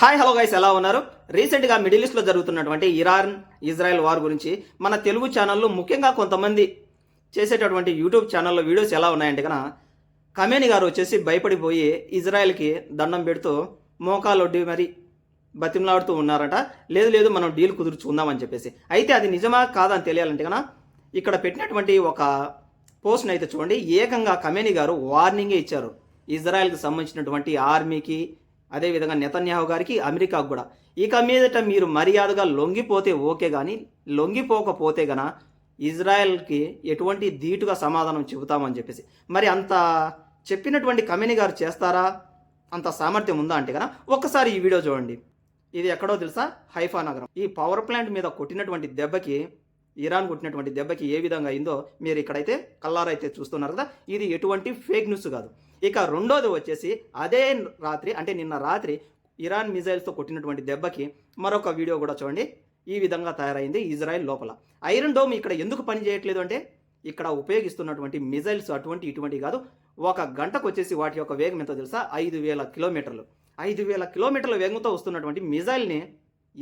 Hi hello guys ఎలా ఉన్నారు? రీసెంట్గా మిడిల్ ఈస్ట్లో జరుగుతున్నటువంటి ఇరాన్ ఇజ్రాయెల్ వార్ గురించి మన తెలుగు ఛానల్లో ముఖ్యంగా కొంతమంది చేసేటటువంటి యూట్యూబ్ ఛానల్లో వీడియోస్ ఎలా ఉన్నాయంటే కనుక కమేని గారు వచ్చేసి భయపడిపోయి ఇజ్రాయెల్కి దండం పెడుతూ మోకాలొడ్డి మరి బతిమలాడుతూ ఉన్నారట. లేదు లేదు మనం డీల్ కుదుర్చుకుందామని చెప్పేసి. అయితే అది నిజమా కాదని తెలియాలంటే కనుక ఇక్కడ పెట్టినటువంటి ఒక పోస్ట్ని అయితే చూడండి. ఏకంగా కమేని గారు వార్నింగే ఇచ్చారు. ఇజ్రాయెల్కి సంబంధించినటువంటి ఆర్మీకి అదేవిధంగా నెతన్యాహు గారికి అమెరికాకు కూడా. ఇక మీదట మీరు మర్యాదగా లొంగిపోతే ఓకే కానీ లొంగిపోకపోతే గన ఇజ్రాయెల్కి ఎటువంటి ధీటుగా సమాధానం చెబుతామని చెప్పేసి. మరి అంత చెప్పినటువంటి కమెని గారు చేస్తారా? అంత సామర్థ్యం ఉందా అంటే కదా ఒక్కసారి ఈ వీడియో చూడండి. ఇది ఎక్కడో తెలుసా? హైఫా నగరం. ఈ పవర్ ప్లాంట్ మీద కొట్టినటువంటి దెబ్బకి ఇరాన్ కొట్టినటువంటి దెబ్బకి ఏ విధంగా అయిందో మీరు ఇక్కడైతే కల్లారైతే చూస్తున్నారు కదా. ఇది ఎటువంటి ఫేక్ న్యూస్ కాదు. ఇక రెండోది వచ్చేసి అదే రాత్రి అంటే నిన్న రాత్రి ఇరాన్ మిజైల్స్తో కొట్టినటువంటి దెబ్బకి మరొక వీడియో కూడా చూడండి. ఈ విధంగా తయారైంది ఇజ్రాయెల్ లోపల. ఐరన్ డోమ్ ఇక్కడ ఎందుకు పని చేయట్లేదు అంటే ఇక్కడ ఉపయోగిస్తున్నటువంటి మిజైల్స్ అటువంటి ఇటువంటి కాదు. ఒక గంటకు వచ్చేసి వాటి యొక్క వేగం ఎంతో తెలుసా? ఐదు వేల కిలోమీటర్లు. ఐదు వేల కిలోమీటర్ల వేగంతో వస్తున్నటువంటి మిజైల్ని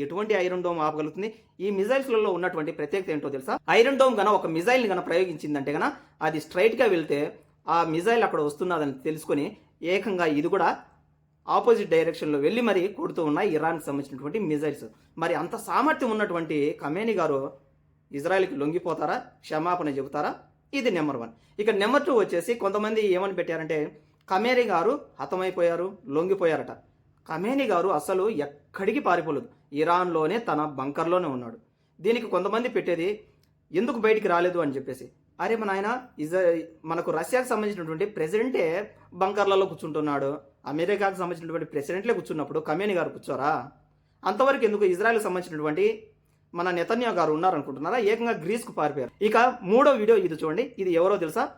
ఎటువంటి ఐరన్ డోమ్ ఆపగలుగుతుంది? ఈ మిజైల్స్లలో ఉన్నటువంటి ప్రత్యేకత ఏంటో తెలుసా? ఐరన్ డోమ్ గన ఒక మిజైల్ని గన ప్రయోగించిందంటే గన అది స్ట్రైట్గా వెళ్తే ఆ మిజైల్ అక్కడ వస్తున్నదని తెలుసుకొని ఏకంగా ఇది కూడా ఆపోజిట్ డైరెక్షన్లో వెళ్ళి మరి కొడుతూ ఉన్నాయి ఇరాన్కి సంబంధించినటువంటి మిజైల్స్. మరి అంత సామర్థ్యం ఉన్నటువంటి కమేని గారు ఇజ్రాయెల్కి లొంగిపోతారా? క్షమాపణ చెబుతారా? ఇది నెంబర్ వన్. ఇక నెంబర్ టూ వచ్చేసి కొంతమంది ఏమని పెట్టారంటే కమేని గారు హతమైపోయారు లొంగిపోయారట. కమేని గారు అసలు ఎక్కడికి పారిపోలేదు. ఇరాన్లోనే తన బంకర్లోనే ఉన్నాడు. దీనికి కొంతమంది పెట్టేది ఎందుకు బయటికి రాలేదు? అని చెప్పేసి. అరే మన ఆయన ఇజ్రా మనకు రష్యాకు సంబంధించినటువంటి ప్రెసిడెంటే బంకర్లలో కూర్చుంటున్నాడు. అమెరికాకు సంబంధించినటువంటి ప్రెసిడెంట్లే కూర్చున్నప్పుడు కమ్యూని గారు కూర్చోరా? అంతవరకు ఎందుకు ఇజ్రాయెల్కి సంబంధించినటువంటి మన నెతన్యా గారు ఉన్నారనుకుంటున్నారా? ఏకంగా గ్రీస్కు పారిపోయారు. ఇక మూడో వీడియో ఇది చూడండి. ఇది ఎవరో తెలుసా?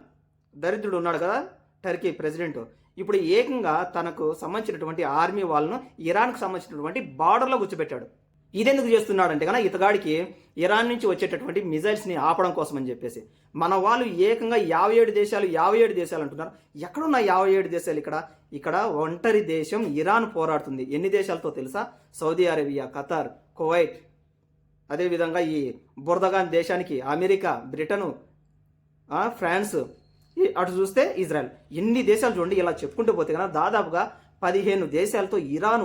దరిద్రుడు ఉన్నాడు కదా టర్కీ ప్రెసిడెంట్. ఇప్పుడు ఏకంగా తనకు సంబంధించినటువంటి ఆర్మీ వాళ్ళను ఇరాన్కు సంబంధించినటువంటి బార్డర్లో కూర్చోబెట్టాడు ఇదెందుకు చేస్తున్నాడంటే కనుక ఇతగాడికి ఇరాన్ నుంచి వచ్చేటటువంటి మిజైల్స్ని ఆపడం కోసం అని చెప్పేసి. మన వాళ్ళు ఏకంగా యాభై ఏడు దేశాలు యాభై ఏడు దేశాలు అంటున్నారు. ఎక్కడున్న యాభై ఏడు దేశాలు ఇక్కడ? ఇక్కడ ఒంటరి దేశం ఇరాన్ పోరాడుతుంది. ఎన్ని దేశాలతో తెలుసా? Saudi Arabia Qatar Kuwait. అదేవిధంగా ఈ బురదగాన్ దేశానికి అమెరికా బ్రిటను ఫ్రాన్స్ అటు చూస్తే ఇజ్రాయెల్. ఎన్ని దేశాలు చూడండి ఇలా చెప్పుకుంటూ పోతే కనుక దాదాపుగా పదిహేను దేశాలతో ఇరాన్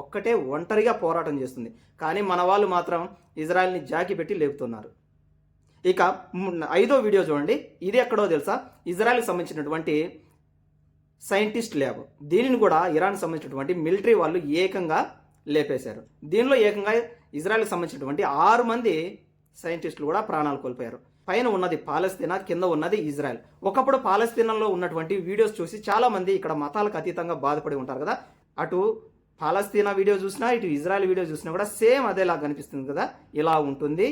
ఒక్కటే ఒంటరిగా పోరాటం చేస్తుంది. కానీ మన వాళ్ళు మాత్రం ఇజ్రాయెల్ని జాకి పెట్టి లేపుతున్నారు. ఇక ఐదో వీడియో చూడండి. ఇది ఎక్కడో తెలుసా? ఇజ్రాయెల్కి సంబంధించినటువంటి సైంటిస్ట్ ల్యాబ్. దీనిని కూడా ఇరాన్ సంబంధించినటువంటి మిలిటరీ వాళ్ళు ఏకంగా లేపేశారు. దీనిలో ఏకంగా ఇజ్రాయెల్కి సంబంధించినటువంటి ఆరు మంది సైంటిస్టులు కూడా ప్రాణాలు కోల్పోయారు. పైన ఉన్నది పాలస్తీనా కింద ఉన్నది ఇజ్రాయెల్. ఒకప్పుడు పాలస్తీనాలో ఉన్నటువంటి వీడియోస్ చూసి చాలా మంది ఇక్కడ మతాలకు అతీతంగా బాధపడి ఉంటారు కదా. అటు పాలస్తీనా వీడియో చూసినా ఇటు ఇజ్రాయెల్ వీడియో చూసినా కూడా సేమ్ అదేలా కనిపిస్తుంది కదా. ఇలా ఉంటుంది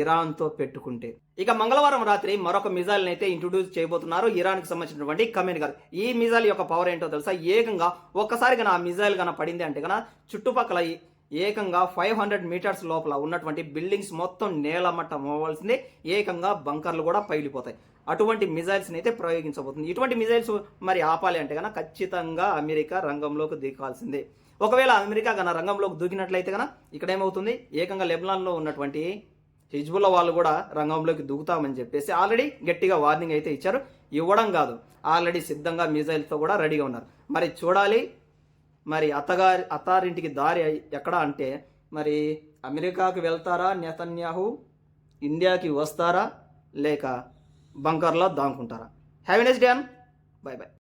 ఇరాన్తో పెట్టుకుంటే. ఇక మంగళవారం రాత్రి మరొక మిజైల్ని అయితే ఇంట్రొడ్యూస్ చేయబోతున్నారు ఇరాన్కి సంబంధించినటువంటి కమెంట్ గారు. ఈ మిజైల్ యొక్క పవర్ ఏంటో తెలుసా? ఏకంగా ఒక్కసారి కన్నా ఆ మిజైల్ కన్నా పడింది అంటే కన్నా చుట్టుపక్కల ఏకంగా ఫైవ్ హండ్రెడ్ మీటర్స్ లోపల ఉన్నటువంటి బిల్డింగ్స్ మొత్తం నేలమట్టం అవ్వాల్సిందే ఏకంగా బంకర్లు కూడా పగిలిపోతాయి. అటువంటి మిజైల్స్ని అయితే ప్రయోగించబోతుంది. ఇటువంటి మిజైల్స్ మరి ఆపాలి అంటే కనుక ఖచ్చితంగా అమెరికా రంగంలోకి దిగాల్సిందే. ఒకవేళ అమెరికా కన్నా రంగంలోకి దూకినట్లయితే కనుక ఇక్కడ ఏమవుతుంది? ఏకంగా లెబనాన్లో ఉన్నటువంటి హిజ్బుల్లా వాళ్ళు కూడా రంగంలోకి దూకుతామని చెప్పేసి ఆల్రెడీ గట్టిగా వార్నింగ్ అయితే ఇచ్చారు. ఇవ్వడం కాదు. ఆల్రెడీ సిద్ధంగా మిజైల్తో కూడా రెడీగా ఉన్నారు. మరి చూడాలి మరి అత్తగారి అత్తారింటికి దారి ఎక్కడ అంటే మరి అమెరికాకు వెళ్తారా నేతన్యాహు? ఇండియాకి వస్తారా? లేక బంకర్లో దాంకుంటారా have a nice day bye bye